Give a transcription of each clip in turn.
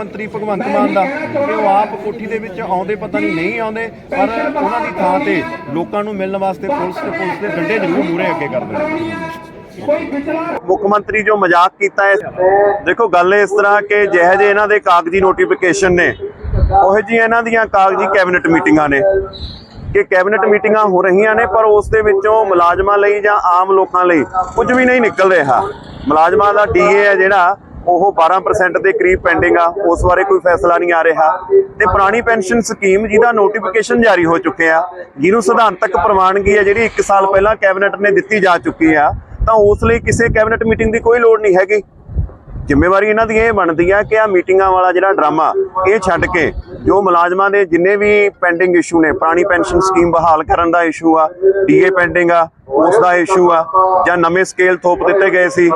ਮੰਤਰੀ ਭਗਵੰਤ ਮਾਨ ਦਾ ਕਿ ਉਹ ਆਪ ਕੋਠੀ ਦੇ ਵਿੱਚ ਆਉਂਦੇ ਪਤਾ ਨਹੀਂ ਨਹੀਂ ਆਉਂਦੇ ਪਰ ਉਹਨਾਂ ਦੀ ਥਾਂ ਤੇ ਲੋਕਾਂ ਨੂੰ ਮਿਲਣ ਵਾਸਤੇ ਪੁਲਿਸ ਤੇ ਪੁਲਿਸ ਦੇ ਡੰਡੇ ਜ਼ਰੂਰ ਮੂਰੇ ਅੱਗੇ ਕਰਦੇ ਨੇ। ਮੁੱਖ ਮੰਤਰੀ ਜੋ ਮਜ਼ਾਕ ਕੀਤਾ ਹੈ ਦੇਖੋ ਗੱਲ ਇਸ ਤਰ੍ਹਾਂ ਕਿ ਜਿਹੇ ਜਿਹੇ ਇਹਨਾਂ ਦੇ ਕਾਗਜ਼ੀ ਨੋਟੀਫਿਕੇਸ਼ਨ ਨੇ ਉਹ ਜੀ ਇਹਨਾਂ ਦੀਆਂ ਕਾਗਜ਼ੀ ਕੈਬਨਿਟ ਮੀਟਿੰਗਾਂ ਨੇ। ਕਿ ਕੈਬਨਿਟ ਮੀਟਿੰਗਾਂ ਹੋ ਰਹੀਆਂ ਨੇ ਪਰ ਉਸ ਦੇ ਵਿੱਚੋਂ ਮੁਲਾਜ਼ਮਾਂ ਲਈ ਜਾਂ ਆਮ ਲੋਕਾਂ ਲਈ ਕੁਝ ਵੀ ਨਹੀਂ ਨਿਕਲ ਰਿਹਾ। ਮੁਲਾਜ਼ਮਾਂ ਦਾ ਡੀਏ ਹੈ ਜਿਹੜਾ ਉਹ 12% ਦੇ ਕਰੀਬ ਪੈਂਡਿੰਗ ਆ, ਉਸ ਬਾਰੇ ਕੋਈ ਫੈਸਲਾ ਨਹੀਂ ਆ ਰਿਹਾ। ਤੇ ਪੁਰਾਣੀ ਪੈਨਸ਼ਨ ਸਕੀਮ ਜਿਹਦਾ ਨੋਟੀਫਿਕੇਸ਼ਨ ਜਾਰੀ ਹੋ ਚੁੱਕਿਆ ਜਿਹਨੂੰ ਸਿਧਾਂਤਕ ਪ੍ਰਵਾਨਗੀ ਆ ਜਿਹੜੀ 1 ਸਾਲ ਪਹਿਲਾਂ ਕੈਬਨਿਟ ਨੇ ਦਿੱਤੀ ਜਾ ਚੁੱਕੀ ਆ, ਤਾਂ ਉਸ ਲਈ ਕਿਸੇ ਕੈਬਨਿਟ ਮੀਟਿੰਗ ਦੀ ਕੋਈ ਲੋੜ ਨਹੀਂ ਹੈਗੀ। ਜ਼ਿੰਮੇਵਾਰੀ ਇਹਨਾਂ ਦੀ ਇਹ ਬਣਦੀ ਆ ਕਿ ਆ ਮੀਟਿੰਗਾਂ ਵਾਲਾ ਜਿਹੜਾ ਡਰਾਮਾ, ਇਹ ਛੱਡ ਕੇ ਜੋ ਮੁਲਾਜ਼ਮਾਂ ਦੇ ਜਿੰਨੇ ਵੀ ਪੈਂਡਿੰਗ ਇਸ਼ੂ ਨੇ, ਪੁਰਾਣੀ ਪੈਨਸ਼ਨ ਸਕੀਮ ਬਹਾਲ ਕਰਨ ਦਾ ਇਸ਼ੂ ਆ ਡੀਏ ਪੈਂਡਿੰਗ ਆ, ਉਸ ਦਾ ਇਸ਼ੂ ਆ, ਜਾਂ ਨਵੇਂ ਸਕੇਲ ਥੋਪ ਦਿੱਤੇ ਗਏ ਸੀ,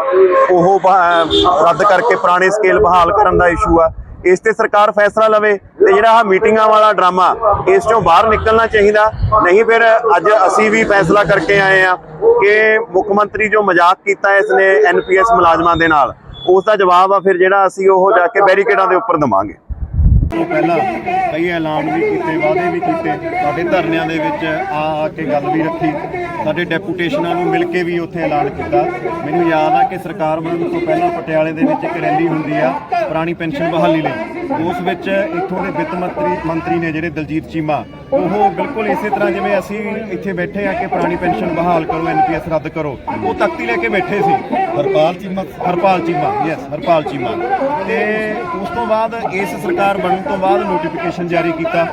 ਉਹ ਬ- ਰੱਦ ਕਰਕੇ ਪੁਰਾਣੇ ਸਕੇਲ ਬਹਾਲ ਕਰਨ ਦਾ ਇਸ਼ੂ ਆ, ਇਸ ਤੇ ਸਰਕਾਰ ਫੈਸਲਾ ਲਵੇ ਤੇ ਜਿਹੜਾ ਆ ਮੀਟਿੰਗਾਂ ਵਾਲਾ ਡਰਾਮਾ, ਇਸ ਚੋਂ ਬਾਹਰ ਨਿਕਲਣਾ ਚਾਹੀਦਾ, ਨਹੀਂ ਫਿਰ ਅੱਜ ਅਸੀਂ ਵੀ ਫੈਸਲਾ ਕਰਕੇ ਆਏ ਆ ਕਿ ਮੁੱਖ ਮੰਤਰੀ ਜੋ ਮਜ਼ਾਕ ਕੀਤਾ ਇਸ ਨੇ ਐਨਪੀਐਸ ਮੁਲਾਜ਼ਮਾਂ ਦੇ ਨਾਲ ਉਸ ਦਾ ਜਵਾਬ ਆ, ਫਿਰ ਜਿਹੜਾ ਅਸੀਂ ਉਹ ਜਾ ਕੇ ਬੈਰੀਕੇਡਾਂ ਦੇ ਉੱਪਰ ਦਵਾਂਗੇ। ਤੋਂ ਪਹਿਲਾਂ ਕਈ ਐਲਾਨ ਵੀ ਕੀਤੇ, ਵਾਅਦੇ ਵੀ ਕੀਤੇ। ਸਾਡੇ ਧਰਨਿਆਂ ਦੇ ਵਿੱਚ ਆ ਆ ਕੇ ਗੱਲ ਵੀ ਰੱਖੀ। ਸਾਡੇ ਡੈਪੂਟੇਸ਼ਨਾਂ ਨੂੰ ਮਿਲ ਕੇ ਵੀ ਉੱਥੇ ਐਲਾਨ ਕੀਤਾ। ਮੈਨੂੰ ਯਾਦ ਆ ਕਿ ਸਰਕਾਰ ਬਣਨ ਤੋਂ ਪਹਿਲਾਂ ਪਟਿਆਲੇ ਦੇ ਵਿੱਚ ਇੱਕ ਰੈਲੀ ਹੁੰਦੀ ਆ, ਪੁਰਾਣੀ ਪੈਨਸ਼ਨ ਬਹਾਲੀ ਲਈ। ਉਸ ਵਿੱਚ ਇੱਥੋਂ ਦੇ ਵਿੱਤ ਮੰਤਰੀ ਮੰਤਰੀ ਨੇ ਜਿਹੜੇ ਦਲਜੀਤ ਚੀਮਾ ਉਹ ਬਿਲਕੁਲ ਇਸੇ ਤਰ੍ਹਾਂ ਜਿਵੇਂ ਅਸੀਂ ਇੱਥੇ ਬੈਠੇ ਆ ਕਿ ਪੁਰਾਣੀ ਪੈਨਸ਼ਨ ਬਹਾਲ ਕਰੋ ਐਨਪੀਐਸ ਰੱਦ ਕਰੋ ਉਹ ਤਖਤੀ ਲੈ ਕੇ ਬੈਠੇ ਸੀ। ਹਰਪਾਲ ਚੀਮਾ। ਹਰਪਾਲ ਚੀਮਾ ਯੈਸ ਹਰਪਾਲ ਚੀਮਾ। ਤੇ ਉਸ ਤੋਂ ਬਾਅਦ ਇਸ ਸਰਕਾਰ ਬਣਨ ਤੋਂ ਬਾਅਦ ਨੋਟੀਫਿਕੇਸ਼ਨ ਜਾਰੀ ਕੀਤਾ।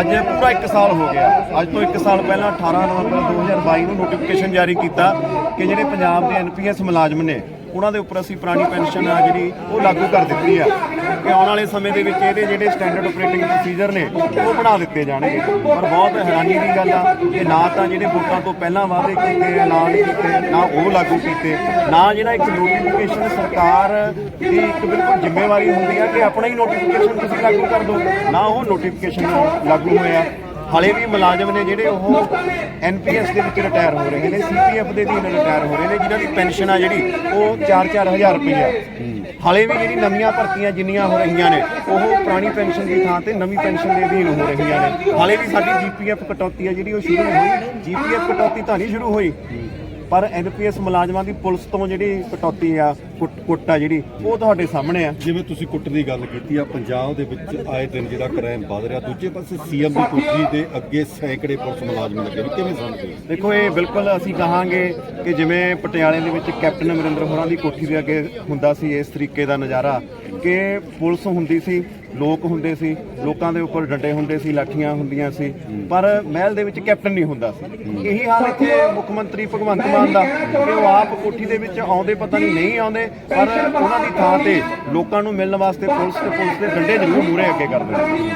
ਅੱਜ ਪੂਰਾ 1 ਸਾਲ ਹੋ ਗਿਆ। ਅੱਜ ਤੋਂ 1 ਸਾਲ ਪਹਿਲਾਂ 18 ਨਵੰਬਰ 2022 ਨੂੰ ਨੋਟੀਫਿਕੇਸ਼ਨ ਜਾਰੀ ਕੀਤਾ ਕਿ ਜਿਹੜੇ ਪੰਜਾਬ ਦੇ ਐਨਪੀਐਸ ਮੁਲਾਜ਼ਮ ਨੇ ਉਹਨਾਂ ਦੇ ਉੱਪਰ ਅਸੀਂ ਪੁਰਾਣੀ ਪੈਨਸ਼ਨ ਆ ਜਿਹੜੀ ਉਹ ਲਾਗੂ ਕਰ ਦਿੱਤੀ ਆ ਕਿ ਆਉਣ ਵਾਲੇ ਸਮੇਂ ਦੇ ਵਿੱਚ ਇਹਦੇ ਜਿਹੜੇ ਸਟੈਂਡਰਡ ਆਪਰੇਟਿੰਗ ਪ੍ਰੋਸੀਜਰ ਨੇ, ਉਹ ਬਣਾ ਦਿੱਤੇ ਜਾਣਗੇ। ਪਰ ਬਹੁਤ ਹੈਰਾਨੀ ਦੀ ਗੱਲ ਆ ਕਿ ਨਾ ਤਾਂ ਜਿਹੜੇ ਵੋਟਾਂ ਤੋਂ ਪਹਿਲਾਂ ਵਾਅਦੇ ਕੀਤੇ ਐਲਾਨ ਕੀਤੇ, ਨਾ ਉਹ ਲਾਗੂ ਕੀਤੇ, ਨਾ ਜਿਹੜਾ ਇੱਕ ਨੋਟੀਫਿਕੇਸ਼ਨ ਸਰਕਾਰ ਦੀ ਇੱਕ ਬਿਲਕੁਲ ਜ਼ਿੰਮੇਵਾਰੀ ਹੁੰਦੀ ਆ ਕਿ ਆਪਣਾ ਹੀ ਨੋਟੀਫਿਕੇਸ਼ਨ ਤੁਸੀਂ ਲਾਗੂ ਕਰ ਦਿਓ। ਨਾ ਉਹ ਨੋਟੀਫਿਕੇਸ਼ਨ ਲਾਗੂ ਹੋਇਆ। ਹਲੇ ਵੀ ਮੁਲਾਜ਼ਮ ਨੇ ਜਿਹੜੇ ਉਹ ਐਨਪੀਐਸ ਦੇ ਵਿੱਚ ਰਿਟਾਇਰ ਹੋ ਰਹੇ ਨੇ ਸੀਪੀਐਫ ਦੇ ਅਧੀਨ ਰਿਟਾਇਰ ਹੋ ਰਹੇ ਨੇ ਜਿਨ੍ਹਾਂ ਦੀ ਪੈਨਸ਼ਨ ਆ ਜਿਹੜੀ ਉਹ 4-4000 ਰੁਪਈਆ ਹਲੇ ਵੀ ਜਿਹੜੀ ਨਵੀਆਂ ਭਰਤੀਆਂ ਜਿੰਨੀਆਂ ਹੋ ਰਹੀਆਂ ਨੇ ਉਹ ਪੁਰਾਣੀ ਪੈਨਸ਼ਨ ਦੀ ਥਾਂ ਤੇ ਨਵੀਂ ਪੈਨਸ਼ਨ ਦੇ ਅਧੀਨ ਹੋ ਰਹੀਆਂ ਨੇ। ਹਲੇ ਵੀ ਸਾਡੀ ਜੀਪੀਐਫ ਕਟੌਤੀ ਆ ਜਿਹੜੀ ਉਹ ਸ਼ੁਰੂ ਨਹੀਂ ਹੋਈ। ਜੀਪੀਐਫ ਕਟੌਤੀ ਤਾਂ ਨਹੀਂ ਸ਼ੁਰੂ ਹੋਈ। ਪਰ ਐਨਪੀਐਸ ਮੁਲਾਜ਼ਮਾਂ ਦੀ ਪੁਲਿਸ ਤੋਂ ਜਿਹੜੀ ਕਟੌਤੀ ਆ ਕੁੱਟ ਕੁੱਟ ਆ ਜਿਹੜੀ ਉਹ ਤੁਹਾਡੇ ਸਾਹਮਣੇ ਆ। ਜਿਵੇਂ ਤੁਸੀਂ ਕੁੱਟ ਦੀ ਗੱਲ ਕੀਤੀ ਆ ਪੰਜਾਬ ਦੇ ਵਿੱਚ ਆਏ ਦਿਨ ਜਿਹੜਾ ਕ੍ਰਾਈਮ ਵੱਧ ਰਿਹਾ ਦੂਜੇ ਪਾਸੇ ਸੀਐਮ ਦੀ ਕੁਰਸੀ ਦੇ ਅੱਗੇ ਸੈਂਕੜੇ ਪੁਲਿਸ ਮੁਲਾਜ਼ਮ ਲੱਗੇ ਨੇ ਕਿਵੇਂ ਸਮਝਦੇ ਹੋ? ਦੇਖੋ ਇਹ ਬਿਲਕੁਲ ਅਸੀਂ ਕਹਾਂਗੇ ਕਿ ਜਿਵੇਂ ਪਟਿਆਲੇ ਦੇ ਵਿੱਚ ਕੈਪਟਨ ਅਮਰਿੰਦਰ ਹੋਰਾਂ ਦੀ ਕੋਠੀ ਦੇ ਅੱਗੇ ਹੁੰਦਾ ਸੀ ਇਸ ਤਰੀਕੇ ਦਾ ਨਜ਼ਾਰਾ। ਕਿ ਪੁਲਿਸ ਹੁੰਦੀ ਸੀ ਲੋਕ ਹੁੰਦੇ ਸੀ ਲੋਕਾਂ ਦੇ ਉੱਪਰ ਡੰਡੇ ਹੁੰਦੇ ਸੀ ਲਾਠੀਆਂ ਹੁੰਦੀਆਂ ਸੀ ਪਰ ਮਹਿਲ ਦੇ ਵਿੱਚ ਕੈਪਟਨ ਨਹੀਂ ਹੁੰਦਾ ਸੀ। ਇਹੀ ਹਾਲ ਇੱਥੇ ਮੁੱਖ ਮੰਤਰੀ ਭਗਵੰਤ ਮਾਨ ਦਾ। ਕਿ ਉਹ ਆਪ ਕੋਠੀ ਦੇ ਵਿੱਚ ਆਉਂਦੇ ਪਤਾ ਨਹੀਂ ਨਹੀਂ ਆਉਂਦੇ ਪਰ ਉਹਨਾਂ ਦੀ ਥਾਂ ਤੇ ਲੋਕਾਂ ਨੂੰ ਮਿਲਣ ਵਾਸਤੇ ਪੁਲਿਸ ਤੇ ਪੁਲਿਸ ਦੇ ਡੰਡੇ ਜ਼ਰੂਰ ਮੂਰੇ ਅੱਗੇ ਕਰਦੇ ਨੇ।